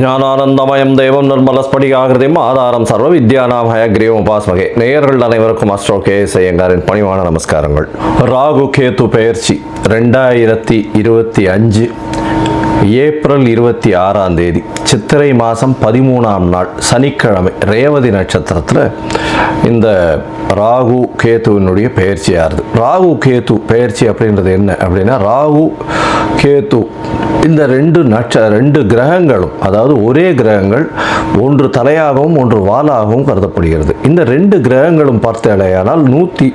ஞானானந்தமயம் தெய்வம் நிர்மலஸ்படிகாகிருதியும் ஆதாரம் சர்வ வித்யானாம் ஹயக்ரீவம் உபாஸ்மகே. நேயர்கள் அனைவருக்கும் அஸ்ட்ரோ கே ஐயங்காரின் பணிவான நமஸ்காரங்கள். ராகு கேத்து பெயர்ச்சி ரெண்டாயிரத்தி இருபத்தி அஞ்சு ஏப்ரல் இருபத்தி ஆறாம் தேதி. சித்திரை மாதம் பதிமூணாம் நாள் சனிக்கிழமை ரேவதி நட்சத்திரத்தில் இந்த ராகு கேத்துவினுடைய பெயர்ச்சி ராகு கேத்து பெயர்ச்சி அப்படின்றது என்ன அப்படின்னா ராகு கேத்து இந்த ரெண்டு நட்ச ரெண்டு கிரகங்களும் அதாவது ஒரே கிரகங்கள் ஒன்று தலையாகவும் ஒன்று வாலாகவும் கருதப்படுகிறது. இந்த ரெண்டு கிரகங்களும் பார்த்தாலேயானால் நூற்றி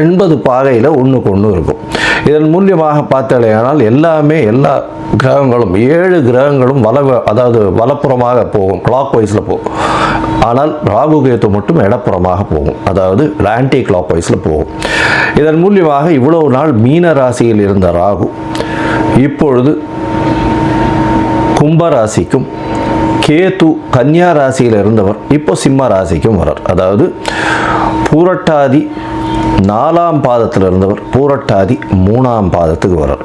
எண்பது பாகையில் ஒன்றுக்கு ஒன்று இருக்கும். இதன் மூலியமாக பார்த்தாலேயானால் எல்லாமே எல்லா கிரகங்களும் ஏழு கிரகங்களும் வல அதாவது வலப்புறமாக போகும் கிளாக் வைஸில் போகும். ஆனால் ராகு கேத்து மட்டும் இடப்புறமாக போகும் அதாவது ஆன்டி கிளாக் வைஸில் போகும். இதன் மூலியமாக இவ்வளவு நாள் மீன ராசியில் இருந்த ராகு இப்பொழுது கும்பராசிக்கும் கேத்து கேது கன்னியா ராசியில் இருந்தவர் இப்போ சிம்ம ராசிக்கும் வரார் அதாவது பூரட்டாதி நாலாம் பாதத்தில் இருந்தவர் பூரட்டாதி மூணாம் பாதத்துக்கு வரார்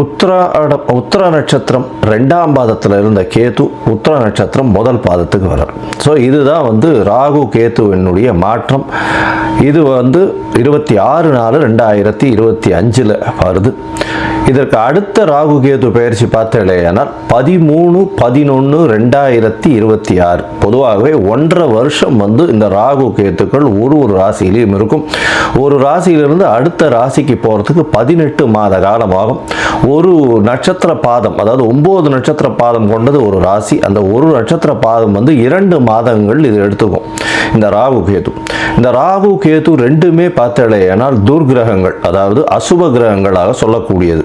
உத்தராட உத்திர நட்சத்திரம் ரெண்டாம் பாதத்தில் இருந்த கேது உத்தர நட்சத்திரம் முதல் பாதத்துக்கு வரும் ஸோ இதுதான் வந்து ராகு கேத்துவினுடைய மாற்றம். இது வந்து இருபத்தி ஆறு நாலு ரெண்டாயிரத்தி இருபத்தி அஞ்சில் வருது. இதற்கு அடுத்த ராகு கேது பயிற்சி பார்த்தேனால் பதிமூணு பதினொன்று ரெண்டாயிரத்தி இருபத்தி ஆறு. பொதுவாகவே ஒன்றரை வருஷம் வந்து இந்த ராகு கேத்துக்கள் ஒரு ஒரு ராசியிலையும் இருக்கும். ஒரு ராசியிலிருந்து அடுத்த ராசிக்கு போகிறதுக்கு பதினெட்டு மாத காலமாகும். ஒரு நட்சத்திர பாதம் அதாவது ஒம்பது நட்சத்திர பாதம் கொண்டது ஒரு ராசி. அந்த ஒரு நட்சத்திர பாதம் வந்து இரண்டு மாதங்கள் இது எடுத்துக்கும். இந்த ராகு கேது. இந்த ராகு கேது ரெண்டுமே பார்த்தலையானால் துர்கிரகங்கள் அதாவது அசுப கிரகங்களாக சொல்லக்கூடியது.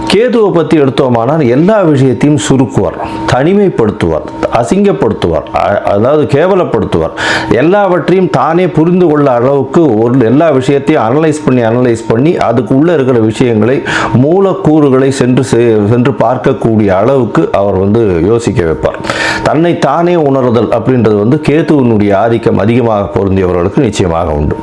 கேதுவை பற்றி எடுத்தோமானால் எல்லா விஷயத்தையும் சுருக்குவார் தனிமைப்படுத்துவார் அசிங்கப்படுத்துவார் அதாவது கேவலப்படுத்துவார். எல்லாவற்றையும் தானே புரிந்து கொள்ள அளவுக்கு ஒரு எல்லா விஷயத்தையும் அனலைஸ் பண்ணி அனலைஸ் பண்ணி அதுக்குள்ளே இருக்கிற விஷயங்களை மூலக்கூறுகளை சென்று செ- சென்று பார்க்கக்கூடிய அளவுக்கு அவர் வந்து யோசிக்க வைப்பார். தன்னை தானே உணர்தல் அப்படின்றது வந்து கேதுவினுடைய ஆதிக்கம் அதிகமாக பொருந்தியவர்களுக்கு நிச்சயமாக உண்டு.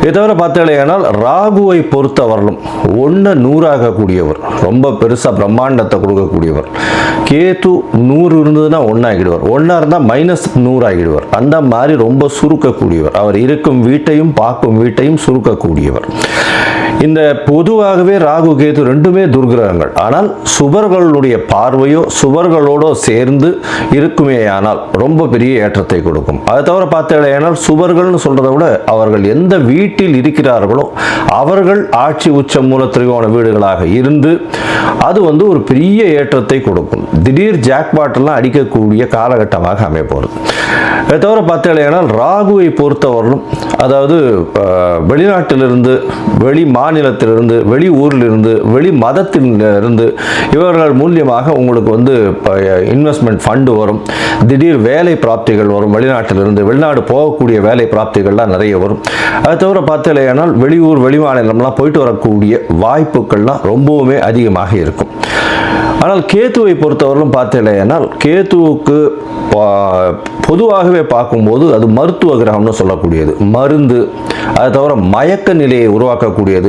இதை தவிர பார்த்தாலேயானால் ராகுவை பொறுத்தவரையிலும் ஒன்று நூறாகக்கூடியவர் ரொம்ப ரொம்ப பெருசாக பிரம்மாண்டத்தை கொடுக்கக்கூடியவர். கேத்து நூறு இருந்ததுன்னா ஒன்றாகிடுவார் ஒன்றா இருந்தால் மைனஸ் நூறு ஆகிடுவார். அந்த மாதிரி ரொம்ப சுருக்கக்கூடியவர். அவர் இருக்கும் வீட்டையும் பார்க்கும் வீட்டையும் சுருக்கக்கூடியவர். இந்த பொதுவாகவே ராகு கேது ரெண்டுமே துர்கிரகங்கள் ஆனால் சுவர்களுடைய பார்வையோ சுவர்களோடோ சேர்ந்து இருக்குமேயானால் ரொம்ப பெரிய ஏற்றத்தை கொடுக்கும். அதை தவிர பார்த்தேனால் சுவர்கள்னு சொல்றதை விட அவர்கள் எந்த வீட்டில் இருக்கிறார்களோ அவர்கள் ஆட்சி உச்ச மூல திரிகோண வீடுகளாக இருந்து அது வந்து ஒரு பெரிய ஏற்றத்தை கொடுக்கும். திடீர் ஜாக்பாட்டெல்லாம் அடிக்கக்கூடிய காலகட்டமாக அமைய போகிறது அதை தவிர பார்த்தேனால் ராகுவை பொறுத்தவரையும் அதாவது வெளிநாட்டிலிருந்து வெளி மாநிலத்திலிருந்து வெளி ஊரிலிருந்து வெளி மதத்திலிருந்து இவர்கள் மூலியமாக உங்களுக்கு வந்து இன்வெஸ்ட்மெண்ட் ஃபண்டு வரும். திடீர் வேலை பிராப்திகள் வரும். வெளிநாட்டிலிருந்து வெளிநாடு போகக்கூடிய வேலை பிராப்திகள்லாம் நிறைய வரும். அது தவிர பார்த்தலையானால் வெளியூர் வெளிமாநிலம்லாம் போயிட்டு வரக்கூடிய வாய்ப்புகள்லாம் ரொம்பவுமே அதிகமாக இருக்கும். ஆனால் கேத்துவை பொறுத்தவரையிலும் பார்த்தலையானால் கேத்துவுக்கு பொதுவாகவே பார்க்கும்போது அது மருத்துவ கிரகம்னு சொல்லக்கூடியது. மருந்து அது தவிர மயக்க நிலையை உருவாக்கக்கூடியது.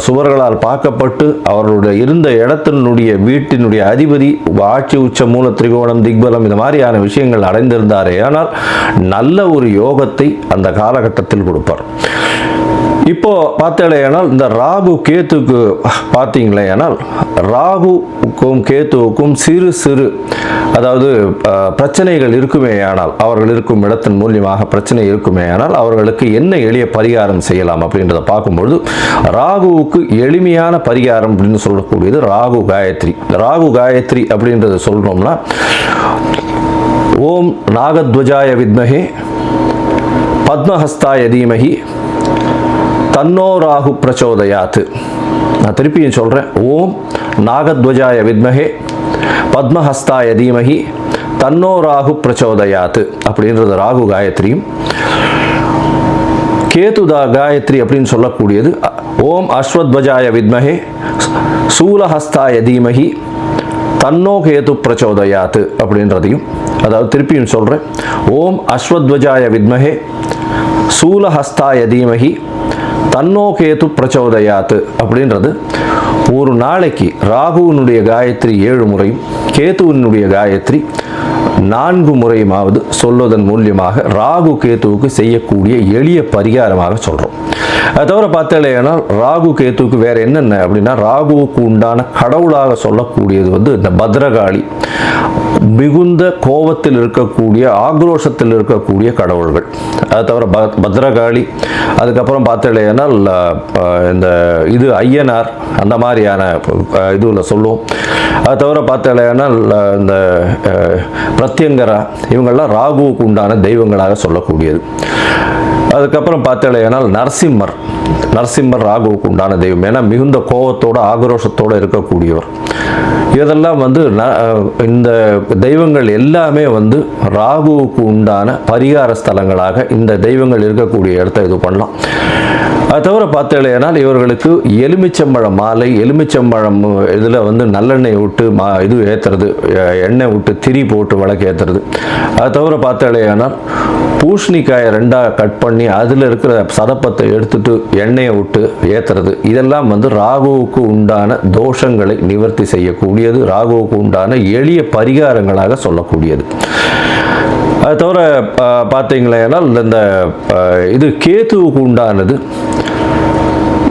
சுவர்களால் பார்க்கப்பட்டு அவர்களுடைய இருந்த இடத்தினுடைய வீட்டினுடைய அதிபதி ஆட்சி உச்ச மூல திரிகோணம் திக்பலம் இந்த மாதிரியான விஷயங்கள் அடைந்திருந்தாரே. ஆனால் நல்ல ஒரு யோகத்தை அந்த காலகட்டத்தில் கொடுப்பார். இப்போ பார்த்தலையானால் இந்த ராகு கேத்துக்கு பார்த்தீங்களேனால் ராகுக்கும் கேத்துவுக்கும் சிறு சிறு அதாவது பிரச்சனைகள் இருக்குமே ஆனால் அவர்கள் இருக்கும் இடத்தின் மூலியமாக பிரச்சனை இருக்குமே ஆனால் அவர்களுக்கு என்ன எளிய பரிகாரம் செய்யலாம் அப்படின்றத பார்க்கும்பொழுது ராகுவுக்கு எளிமையான பரிகாரம் அப்படின்னு சொல்லக்கூடியது ராகு காயத்ரி. ராகு காயத்ரி அப்படின்றத சொல்றோம்னா ஓம் நாகத்வஜாய வித்மகே பத்மஹஸ்தாய தீமகி தன்னோராகு பிரச்சோதயாத்து நான் திருப்பியும் சொல்கிறேன் ஓம் நாகத்வஜாய வித்மகே பத்மஹஸ்தாய தீமகி தன்னோ ராகு பிரச்சோதயாத்து அப்படின்றது ராகு காயத்ரியும். கேதுதா காயத்ரி அப்படின்னு சொல்லக்கூடியது ஓம் அஸ்வத்வஜாய வித்மகே சூலஹஸ்தாய தீமகி தன்னோ கேது பிரச்சோதயாத்து அப்படின்றதையும். அதாவது திருப்பியும் சொல்கிறேன் ஓம் அஸ்வத்வஜாய வித்மகே சூலஹஸ்தாய தீமகி தன்னோகேது பிரச்சோதயாத்து அப்படின்றது. ஒரு நாளைக்கு ராகுவினுடைய காயத்ரி ஏழு முறையும் கேதுவினுடைய காயத்ரி நான்கு முறையுமாவது சொல்வதன் மூலியமாக ராகு கேத்துவுக்கு செய்யக்கூடிய எளிய பரிகாரமாக சொல்கிறோம் அது தவிர பார்த்தாலேனா ராகு கேத்துவுக்கு வேற என்னென்ன? அப்படின்னா ராகுவுக்கு உண்டான கடவுளாக சொல்லக்கூடியது வந்து இந்த பத்ரகாளி. மிகுந்த கோபத்தில் இருக்கக்கூடிய ஆக்ரோஷத்தில் இருக்கக்கூடிய கடவுள்கள். அது தவிர பத்ரகாளி அதுக்கப்புறம் பார்த்தேனால் இந்த இது ஐயனார் அந்த மாதிரியான இதுவில் சொல்லுவோம். அது தவிர பார்த்தேனால் இந்த பிரத்யங்கரா இவங்கள்லாம் ராகுவுக்கு உண்டான தெய்வங்களாக சொல்லக்கூடியது. அதுக்கப்புறம் பார்த்தேனால் நரசிம்மர் நரசிம்மர் ராகுவுக்கு உண்டான தெய்வம். ஏன்னா மிகுந்த கோபத்தோடு ஆக்ரோஷத்தோடு இருக்கக்கூடியவர். இதெல்லாம் வந்து இந்த தெய்வங்கள் எல்லாமே வந்து ராகுவுக்கு உண்டான பரிகார ஸ்தலங்களாக இந்த தெய்வங்கள் இருக்கக்கூடிய இடத்த இது பண்ணலாம். அது தவிர பார்த்தேனால் இவர்களுக்கு எலுமிச்சம்பழம் மாலை எலுமிச்சம்பழம் இதில் வந்து நல்லெண்ணெய் விட்டு மா இது ஏற்றுறது எண்ணெய் விட்டு திரி போட்டு விளக்கு ஏற்றுறது அது தவிர பார்த்தேனால் பூஷணிக்காயை ரெண்டாக கட் பண்ணி அதில் இருக்கிற சதப்பத்தை எடுத்துட்டு எண்ணெயை விட்டு ஏற்றுறது இதெல்லாம் வந்து ராகுவுக்கு உண்டான தோஷங்களை நிவர்த்தி செய்யக்கூடியது. ராகுவுக்கு உண்டான எளிய பரிகாரங்களாக சொல்லக்கூடியது. அது தவிர பா- இந்த இது கேத்துவுக்கு உண்டானது.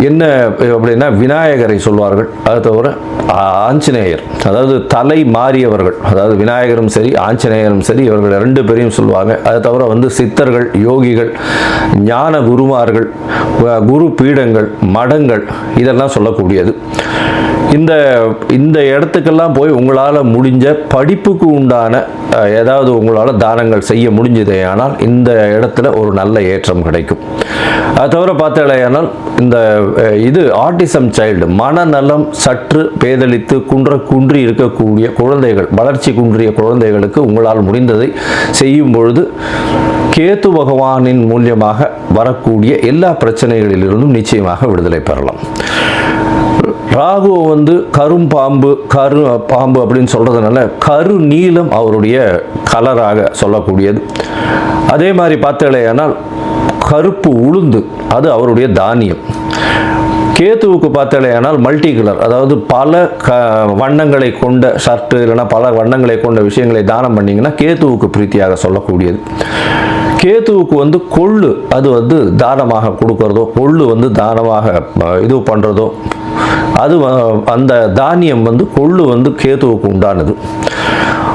என்ன அப்படின்னா விநாயகரை சொல்வார்கள். அது தவிர ஆஞ்சநேயர். அதாவது தலை மாறியவர்கள். அதாவது விநாயகரும் சரி ஆஞ்சநேயரும் சரி இவர்கள் ரெண்டு பேரையும் சொல்லுவாங்க. அதை தவிர வந்து சித்தர்கள் யோகிகள் ஞான குருமார்கள் குரு பீடங்கள் மடங்கள் இதெல்லாம் சொல்லக்கூடியது. இந்த இந்த இடத்துக்கெல்லாம் போய் உங்களால் முடிஞ்ச படிப்புக்கு உண்டான ஏதாவது உங்களால் தானங்கள் செய்ய முடிஞ்சதே ஆனால் இந்த இடத்துல ஒரு நல்ல ஏற்றம் கிடைக்கும். அது தவிர பார்த்தாலேயானால் இந்த இது ஆட்டிசம் சைல்டு. மனநலம் சற்று பேதலித்து குன்ற குன்றி இருக்கக்கூடிய குழந்தைகள் வளர்ச்சி குன்றிய குழந்தைகளுக்கு உங்களால் முடிந்ததை செய்யும் பொழுது கேத்து பகவானின் மூலியமாக வரக்கூடிய எல்லா பிரச்சனைகளிலிருந்தும் நிச்சயமாக விடுதலை பெறலாம். ராகு வந்து கரும்பாம்பு கரு பாம்பு அப்படின்னு சொல்கிறதுனால கரு நீலம் அவருடைய கலராக சொல்லக்கூடியது. அதே மாதிரி பார்த்தேனால் கருப்பு உளுந்து அது அவருடைய தானியம். கேத்துவுக்கு பார்த்தாலேயானால் மல்டி கலர் அதாவது பல க வண்ணங்களை கொண்ட ஷர்ட்டு இல்லைன்னா பல வண்ணங்களை கொண்ட விஷயங்களை தானம் பண்ணிங்கன்னா கேத்துவுக்கு பிரீத்தியாக சொல்லக்கூடியது. கேத்துவுக்கு வந்து கொள்ளு அது வந்து தானமாக கொடுக்கறதோ கொள்ளு வந்து தானமாக இது பண்ணுறதோ அது அந்த தானியம் வந்து கொள்ளு வந்து கேத்துவுக்கு உண்டானது.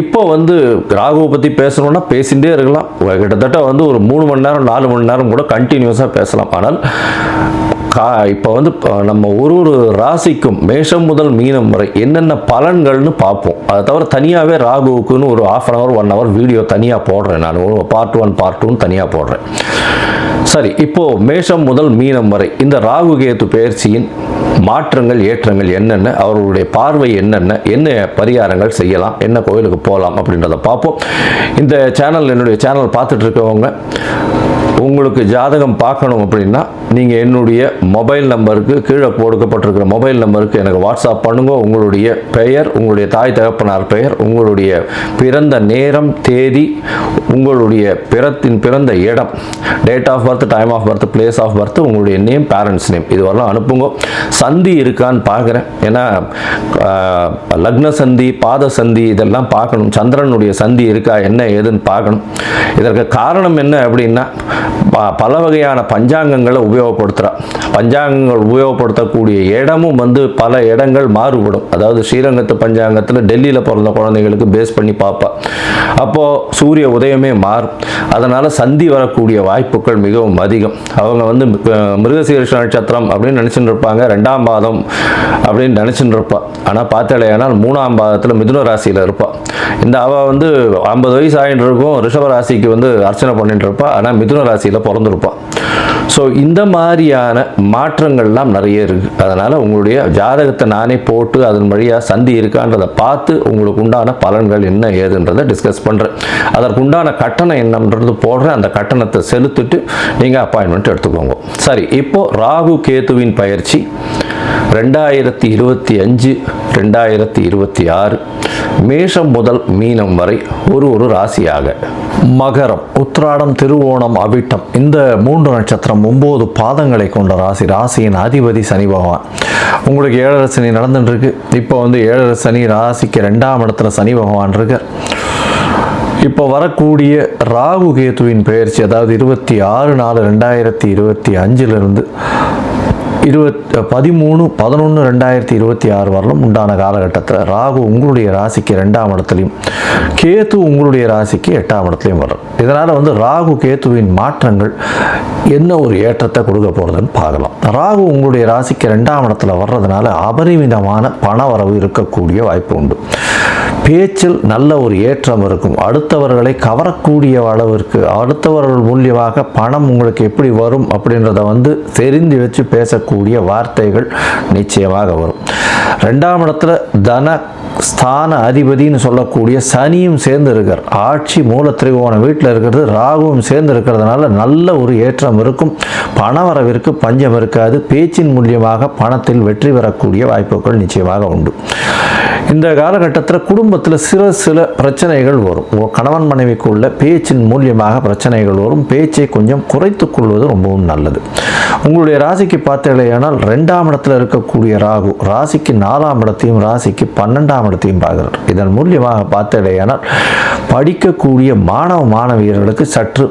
இப்போ வந்து ராகுவை பற்றி பேசணும்னா பேசிகிட்டே இருக்கலாம். கிட்டத்தட்ட வந்து ஒரு மூணு மணி நேரம் நாலு மணி நேரம் கூட கண்டினியூஸாக பேசலாம். ஆனால் கா இப்போ வந்து நம்ம ஒரு ஒரு ராசிக்கும் மேஷம் முதல் மீனம் வரை என்னென்ன பலன்கள்னு பார்ப்போம். அதை தவிர தனியாகவே ராகுவுக்குன்னு ஒரு half an hour one hour video தனியாக போடுறேன் நான். பார்ட் ஒன் பார்ட் டூன்னு தனியாக போடுறேன். சரி இப்போது மேஷம் முதல் மீனம் வரை இந்த ராகு கேத்து பயிற்சியின் மாற்றங்கள் ஏற்றங்கள் என்னென்ன அவர்களுடைய பார்வை என்னென்ன என்ன பரிகாரங்கள் செய்யலாம் என்ன கோயிலுக்கு போகலாம் அப்படின்றத பார்ப்போம். இந்த சேனல் என்னுடைய சேனல் பார்த்துட்டு இருக்கவங்க உங்களுக்கு ஜாதகம் பார்க்கணும் அப்படின்னா நீங்கள் என்னுடைய மொபைல் நம்பருக்கு கீழே கொடுக்கப்பட்டிருக்கிற மொபைல் நம்பருக்கு எனக்கு வாட்ஸ்அப் பண்ணுங்க. உங்களுடைய பெயர் உங்களுடைய தாய் தகப்பனார் பெயர் உங்களுடைய பிறந்த நேரம் தேதி உங்களுடைய பிறத்தின் பிறந்த இடம் date of birth time of birth place of birth உங்களுடைய நேம் பேரண்ட்ஸ் நேம் இது வரலாம் அனுப்புங்க. சந்தி இருக்கான்னு பார்க்குறேன். ஏன்னா லக்ன சந்தி பாத சந்தி இதெல்லாம் பார்க்கணும். சந்திரனுடைய சந்தி இருக்கா என்ன ஏதுன்னு பார்க்கணும். இதற்கு காரணம் என்ன அப்படின்னா ப- பல வகையான பஞ்சாங்கங்களை உபயோகப்படுத்துகிறா பஞ்சாங்கங்கள் உபயோகப்படுத்தக்கூடிய இடமும் வந்து பல இடங்கள் மாறுபடும். அதாவது ஸ்ரீரங்கத்து பஞ்சாங்கத்தில் டெல்லியில் பிறந்த குழந்தைங்களுக்கு பேஸ் பண்ணி பார்ப்பா. அப்போது சூரிய உதயமே மாறும். அதனால் சந்தி வரக்கூடிய வாய்ப்புகள் மிகவும் அதிகம். அவங்க வந்து அஹ், மிருகசீரிஷ நட்சத்திரம் அப்படின்னு நினச்சிட்டு இருப்பாங்க. ரெண்டாம் பாதம் அப்படின்னு நினச்சிட்டு இருப்பாள் ஆனால் பார்த்தாலேயானால் மூணாம் பாதத்தில் மிதுன ராசியில் இருப்பாள் இந்த அவள் வந்து ஐம்பது வயசு ஆகிட்டு இருக்கும். ரிஷப ராசிக்கு வந்து அர்ச்சனை பண்ணிட்டு இருப்பாள் ஆனால் மிதுன ராசியில் பிறந்திருப்பா. ஸோ இந்த மாதிரியான மாற்றங்கள்லாம் நிறைய இருக்குது அதனால் உங்களுடைய ஜாதகத்தை நானே போட்டு அதன் வழியாக சந்தி இருக்கான்றதை பார்த்து உங்களுக்கு உண்டான பலன்கள் என்ன ஏதுன்றதை டிஸ்கஸ் பண்ணுறேன் அதற்குண்டான கட்டணம் என்னன்றது போடுறேன். அந்த கட்டணத்தை செலுத்திட்டு நீங்கள் அப்பாயின்மெண்ட் எடுத்துக்கோங்க. சரி இப்போது ராகு கேதுவின் பயிற்சி. ரெண்டாயிரத்தி இருபத்தி அஞ்சு ரெண்டாயிரத்தி இருபத்தி ஆறு மேஷம் முதல் மீனம் வரை ஒரு ஒரு ராசியாக. மகரம் உத்ராடம் திருவோணம் அவிட்டம் இந்த மூன்று நட்சத்திரம் ஒம்பது பாதங்களை கொண்ட ராசி. ராசியின் அதிபதி சனி பகவான். உங்களுக்கு ஏழரை சனி நடந்துட்டு இருக்கு இப்போ வந்து ஏழரை சனி ராசிக்கு ரெண்டாம் இடத்துல சனி பகவான் இருக்கார். இப்போ வரக்கூடிய ராகு கேத்துவின் பெயர்ச்சி அதாவது இருபத்தி ஆறு நாலு ரெண்டாயிரத்தி இருபத்தி அஞ்சிலிருந்து இருபத் பதிமூணு பதினொன்று ரெண்டாயிரத்தி இருபத்தி ஆறு வரலும் உண்டான காலகட்டத்தில் ராகு உங்களுடைய ராசிக்கு ரெண்டாம் இடத்துலையும் கேத்து உங்களுடைய ராசிக்கு எட்டாம் இடத்துலையும் வரும் இதனால் வந்து ராகு கேத்துவின் மாற்றங்கள் என்ன ஒரு ஏற்றத்தை கொடுக்க போகிறதுன்னு பார்க்கலாம். ராகு உங்களுடைய ராசிக்கு ரெண்டாம் இடத்துல வர்றதுனால அபரிமிதமான பண வரவு இருக்கக்கூடிய வாய்ப்பு உண்டு. பேச்சில் நல்ல ஒரு ஏற்றம் இருக்கும். அடுத்தவர்களை கவரக்கூடிய அளவிற்கு அடுத்தவர்கள் மூலியமாக பணம் உங்களுக்கு எப்படி வரும் அப்படின்றத வந்து தெரிந்து வச்சு பேசக்கூடிய வார்த்தைகள் நிச்சயமாக வரும். ரெண்டாம் இடத்துல தன ஸ்தான அதிபதின்னு சொல்லக்கூடிய சனியும் சேர்ந்து இருக்கார் ஆட்சி மூல திரிகோணம் வீட்டில் இருக்கிறது ராகுவும் சேர்ந்து இருக்கிறதுனால நல்ல ஒரு ஏற்றம் இருக்கும். பணவரவிற்கு பஞ்சம் இருக்காது. பேச்சின் மூலியமாக பணத்தில் வெற்றி பெறக்கூடிய வாய்ப்புகள் நிச்சயமாக உண்டு. இந்த காலகட்டத்தில் குடும்பத்தில் சில சில பிரச்சனைகள் வரும். உங்கள் கணவன் மனைவிக்குள்ள பேச்சின் மூலியமாக பிரச்சனைகள் வரும். பேச்சை கொஞ்சம் குறைத்து கொள்வது ரொம்பவும் நல்லது. உங்களுடைய ராசிக்கு பார்த்தீங்களேயானால் ரெண்டாம் இடத்துல இருக்கக்கூடிய ராகு ராசிக்கு நாலாம் இடத்தையும் ராசிக்கு பன்னெண்டாம் இடத்தையும் பார்க்கிறார். இதன் மூலியமாக பார்த்தீங்களேயானால் படிக்கக்கூடிய மாணவ மாணவியர்களுக்கு சற்று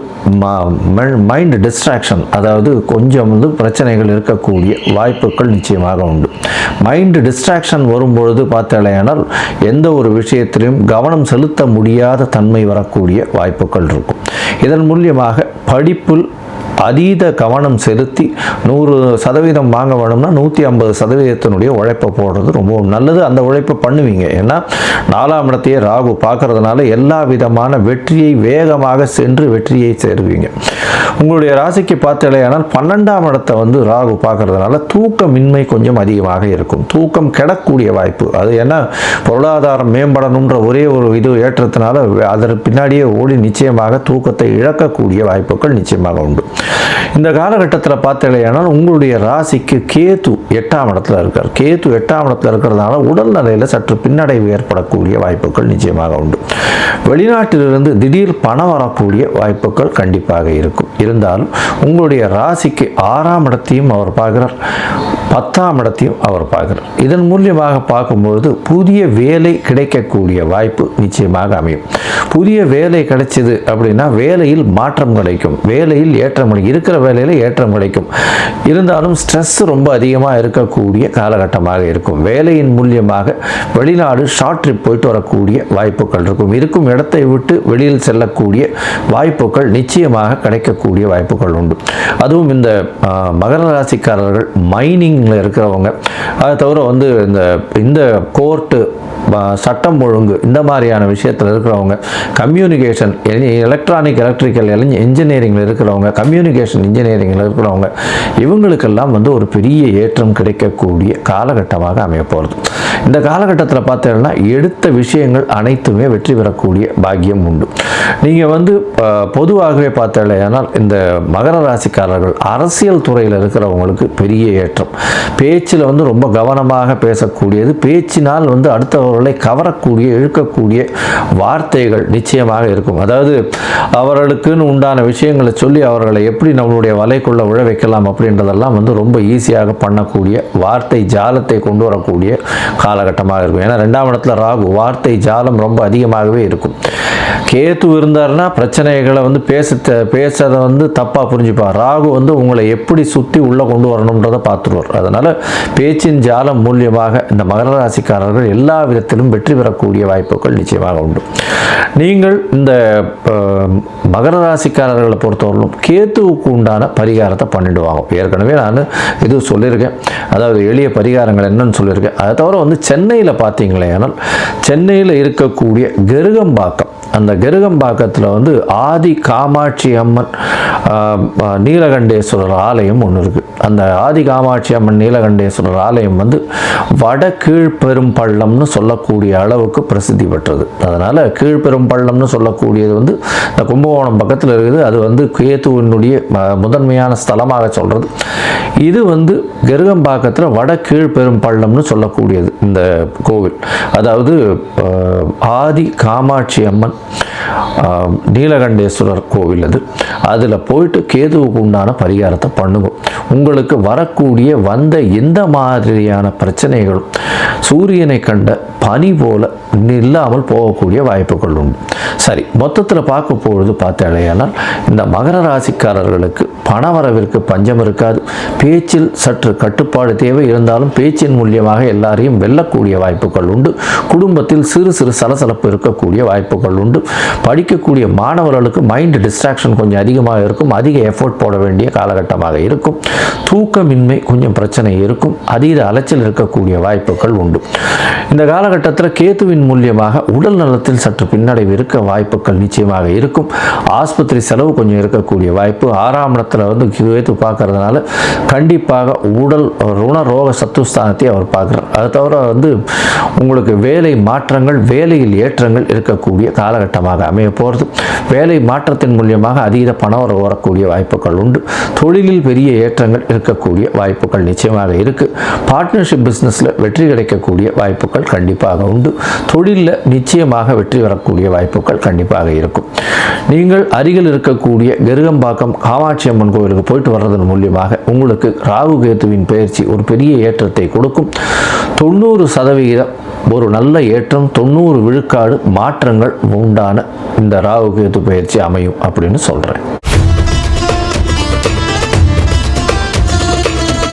மைண்ட் டிஸ்ட்ராக்ஷன் அதாவது கொஞ்சம் வந்து பிரச்சனைகள் இருக்கக்கூடிய வாய்ப்புகள் நிச்சயமாக உண்டு. மைண்டு டிஸ்ட்ராக்ஷன் வரும்பொழுது பார்த்தாலேயானால் எந்த ஒரு விஷயத்திலையும் கவனம் செலுத்த முடியாத தன்மை வரக்கூடிய வாய்ப்புகள் இருக்கும். இதன் மூலியமாக படிப்பில் அதீத கவனம் செலுத்தி நூறு சதவீதம் வாங்க வேணும்னா நூற்றி ஐம்பது சதவீதத்தினுடைய உழைப்பை போடுறது ரொம்பவும் நல்லது. அந்த உழைப்பை பண்ணுவீங்க. ஏன்னா நாலாம் இடத்தையே ராகு பார்க்கறதுனால எல்லா விதமான வெற்றியை வேகமாக சென்று வெற்றியை சேருவீங்க. உங்களுடைய ராசிக்கு பார்த்தலையானால் பன்னெண்டாம் இடத்தை வந்து ராகு பார்க்கறதுனால தூக்கமின்மை கொஞ்சம் அதிகமாக இருக்கும். தூக்கம் கெடக்கூடிய வாய்ப்பு. அது ஏன்னா பொருளாதாரம் மேம்படணுன்ற ஒரே ஒரு இது ஏற்றத்தினால அதற்கு பின்னாடியே ஓடி நிச்சயமாக தூக்கத்தை இழக்கக்கூடிய வாய்ப்புகள் நிச்சயமாக உண்டு. இந்த காலகட்டத்தில் பார்த்தீங்கன்னா உங்களுடைய ராசிக்கு கேத்து எட்டாம் இடத்துல இருக்கார். கேத்து எட்டாம் இடத்துல இருக்கிறதுனால உடல்நிலையில் சற்று பின்னடைவு ஏற்படக்கூடிய வாய்ப்புகள் நிச்சயமாக உண்டு. வெளிநாட்டிலிருந்து திடீர் பணம் வரக்கூடிய வாய்ப்புகள் கண்டிப்பாக இருக்கும். இருந்தாலும் உங்களுடைய ராசிக்கு ஆறாம் இடத்தையும் அவர் பார்க்கிறார். பத்தாம் இடத்தையும் அவர் பார்க்கிறார். இதன் மூலியமாக பார்க்கும்பொழுது புதிய வேலை கிடைக்கக்கூடிய வாய்ப்பு நிச்சயமாக அமையும். புதிய வேலை கிடைச்சது அப்படின்னா வேலையில் மாற்றம் கிடைக்கும். வேலையில் ஏற்றம் நம்மளுக்கு இருக்கிற வேலையில் ஏற்றம் கிடைக்கும். இருந்தாலும் ஸ்ட்ரெஸ் ரொம்ப அதிகமாக இருக்கக்கூடிய காலகட்டமாக இருக்கும். வேலையின் மூலியமாக வெளிநாடு ஷார்ட் ட்ரிப் போயிட்டு வரக்கூடிய வாய்ப்புகள் இருக்கும். இருக்கும் இடத்தை விட்டு வெளியில் செல்லக்கூடிய வாய்ப்புகள் நிச்சயமாக கிடைக்கக்கூடிய வாய்ப்புகள் உண்டு. அதுவும் இந்த மகர ராசிக்காரர்கள் மைனிங்கில் இருக்கிறவங்க. அதை தவிர வந்து இந்த இந்த கோர்ட்டு சட்டம் ஒழுங்கு இந்த மாதிரியான விஷயத்தில் இருக்கிறவங்க கம்யூனிகேஷன் எலக்ட்ரானிக் எலக்ட்ரிக்கல் இன்ஜினியரிங்கில் இருக்கிறவங்க கம்யூனிகேஷன் இன்ஜினியரிங்கில் இருக்கிறவங்க இவங்களுக்கெல்லாம் வந்து ஒரு பெரிய ஏற்றம் கிடைக்கக்கூடிய காலகட்டமாக அமையப்போகிறது இந்த காலகட்டத்தில் பார்த்தீங்கன்னா எடுத்த விஷயங்கள் அனைத்துமே வெற்றி பெறக்கூடிய பாக்கியம் உண்டு. நீங்கள் வந்து பொதுவாகவே பார்த்தீங்கன்னா இந்த மகர ராசிக்காரர்கள் அரசியல் துறையில் இருக்கிறவங்களுக்கு பெரிய ஏற்றம். பேச்சில் வந்து ரொம்ப கவனமாக பேசக்கூடியது பேச்சினால் வந்து அடுத்தவர்களை கவரக்கூடிய இழுக்கக்கூடிய வார்த்தைகள் நிச்சயமாக இருக்கும். அதாவது அவர்களுக்குன்னு உண்டான விஷயங்களை சொல்லி அவர்களை எப்படி நம்மளுடைய வலைக்குள்ளே விழ வைக்கலாம் அப்படின்றதெல்லாம் வந்து ரொம்ப ஈஸியாக பண்ணக்கூடிய வார்த்தை ஜாலத்தை கொண்டு வரக்கூடிய காலகட்டமாக இருக்கும். ஏன்னா ரெண்டாம் இடத்துல ராகு வார்த்தை ஜாலம் ரொம்ப அதிகமாகவே இருக்கும். கேத்து இருந்தாருன்னா பிரச்சனைகளை வந்து பேச பேசுறதை வந்து தப்பாக புரிஞ்சுப்பார். ராகு வந்து உங்களை எப்படி சுற்றி உள்ளே கொண்டு வரணுன்றதை பார்த்துருவார். அதனால் பேச்சின் ஜாலம் மூலியமாக இந்த மகர ராசிக்காரர்கள் எல்லா விதத்திலும் வெற்றி பெறக்கூடிய வாய்ப்புகள் நிச்சயமாக உண்டு. நீங்கள் இந்த மகர ராசிக்காரர்களை பொறுத்தவரையிலும் கேத்து கேத்துவுக்கு உண்டான பரிகாரத்தை பண்ணிடுவாங்க. ஏற்கனவே நான் இது சொல்லியிருக்கேன். அதாவது எளிய பரிகாரங்கள் என்னன்னு சொல்லியிருக்கேன். அதை தவிர வந்து சென்னையில் பார்த்தீங்களே ஆனால் சென்னையில் இருக்கக்கூடிய கெருகம்பாக்கம் அந்த கெருகம்பாக்கத்தில் வந்து ஆதி காமாட்சி அம்மன் நீலகண்டேஸ்வரர் ஆலயம் ஒன்று இருக்குது அந்த ஆதி காமாட்சி அம்மன் நீலகண்டேஸ்வரர் ஆலயம் வந்து வட கீழ்பெரும் பள்ளம்னு சொல்லக்கூடிய அளவுக்கு பிரசித்தி பெற்றது. அதனால் கீழ்பெரும் பள்ளம்னு சொல்லக்கூடியது வந்து இந்த கும்பகோணம் பக்கத்தில் இருக்குது. அது வந்து கேத்துவினுடைய முதன்மையான ஸ்தலமாக சொல்கிறது இது வந்து கெருகம்பாக்கத்தில் வட கீழ்பெரும் பள்ளம்னு சொல்லக்கூடியது இந்த கோவில். அதாவது ஆதி காமாட்சி அம்மன் நீலகண்டேஸ்வரர் கோவில் அது. அதில் போயிட்டு கேதுவுக்கு உண்டான பரிகாரத்தை பண்ணுங்க. உங்களுக்கு வரக்கூடிய வந்த எந்த மாதிரியான பிரச்சனைகளும் சூரியனை கண்ட பனி போல இல்லாமல் போகக்கூடிய வாய்ப்புகள் உண்டு. சரி மொத்தத்தில் பார்க்க பொழுது பார்த்தாலேயானால் இந்த மகர ராசிக்காரர்களுக்கு பணவரவிற்கு பஞ்சம் இருக்காது. பேச்சில் சற்று கட்டுப்பாடு தேவை இருந்தாலும் பேச்சின் மூலியமாக எல்லாரையும் வெல்லக்கூடிய வாய்ப்புகள் உண்டு. குடும்பத்தில் சிறு சிறு சலசலப்பு இருக்கக்கூடிய வாய்ப்புகள் உண்டு. படிக்கக்கூடிய மாணவர்களுக்கு மைண்ட் டிஸ்ட்ராக்ஷன் கொஞ்சம் அதிகமாக இருக்கும். அதிக எஃபோர்ட் போட வேண்டிய காலகட்டமாக இருக்கும். தூக்கமின்மை கொஞ்சம் பிரச்சனை இருக்கும். அதீத அலைச்சல் இருக்கக்கூடிய வாய்ப்புகள் உண்டு. இந்த காலகட்டத்தில் கேத்துவின் மூலியமாக உடல் நலத்தில் சற்று பின்னடைவு இருக்க வாய்ப்புகள் நிச்சயமாக இருக்கும். ஆஸ்பத்திரி செலவு கொஞ்சம் இருக்கக்கூடிய வாய்ப்பு. ஆறாம் இடத்துல வந்து கேத்து பார்க்கறதுனால கண்டிப்பாக உடல் ருண ரோக சத்துஸ்தானத்தை அவர் பார்க்குறார். அது தவிர வந்து உங்களுக்கு வேலை மாற்றங்கள் வேலையில் ஏற்றங்கள் இருக்கக்கூடிய காலகட்டமாக அமைய போகிறது வேலை மாற்றத்தின் மூலியமாக அதீத பணம் வரக்கூடிய வாய்ப்புகள் உண்டு. தொழிலில் பெரிய ஏற்றங்கள் இருக்கக்கூடிய வாய்ப்புகள் நிச்சயமாக இருக்குது பார்ட்னர்ஷிப் பிஸ்னஸில் வெற்றி கிடைக்கக்கூடிய வாய்ப்புகள் கண்டிப்பாக கண்டிப்பாக உண்டு. தொழிலில் நிச்சயமாக வெற்றி வரக்கூடிய வாய்ப்புகள் கண்டிப்பாக இருக்கும். நீங்கள் அருகில் இருக்கக்கூடிய கெருகம்பாக்கம் காமாட்சி அம்மன் கோவிலுக்கு போயிட்டு வர்றதன் மூலியமாக உங்களுக்கு ராகு கேத்துவின் பயிற்சி ஒரு பெரிய ஏற்றத்தை கொடுக்கும். தொண்ணூறு சதவிகிதம் ஒரு நல்ல ஏற்றம் தொண்ணூறு விழுக்காடு மாற்றங்கள் உண்டான இந்த ராகு கேத்து பயிற்சி அமையும் அப்படின்னு சொல்கிறேன்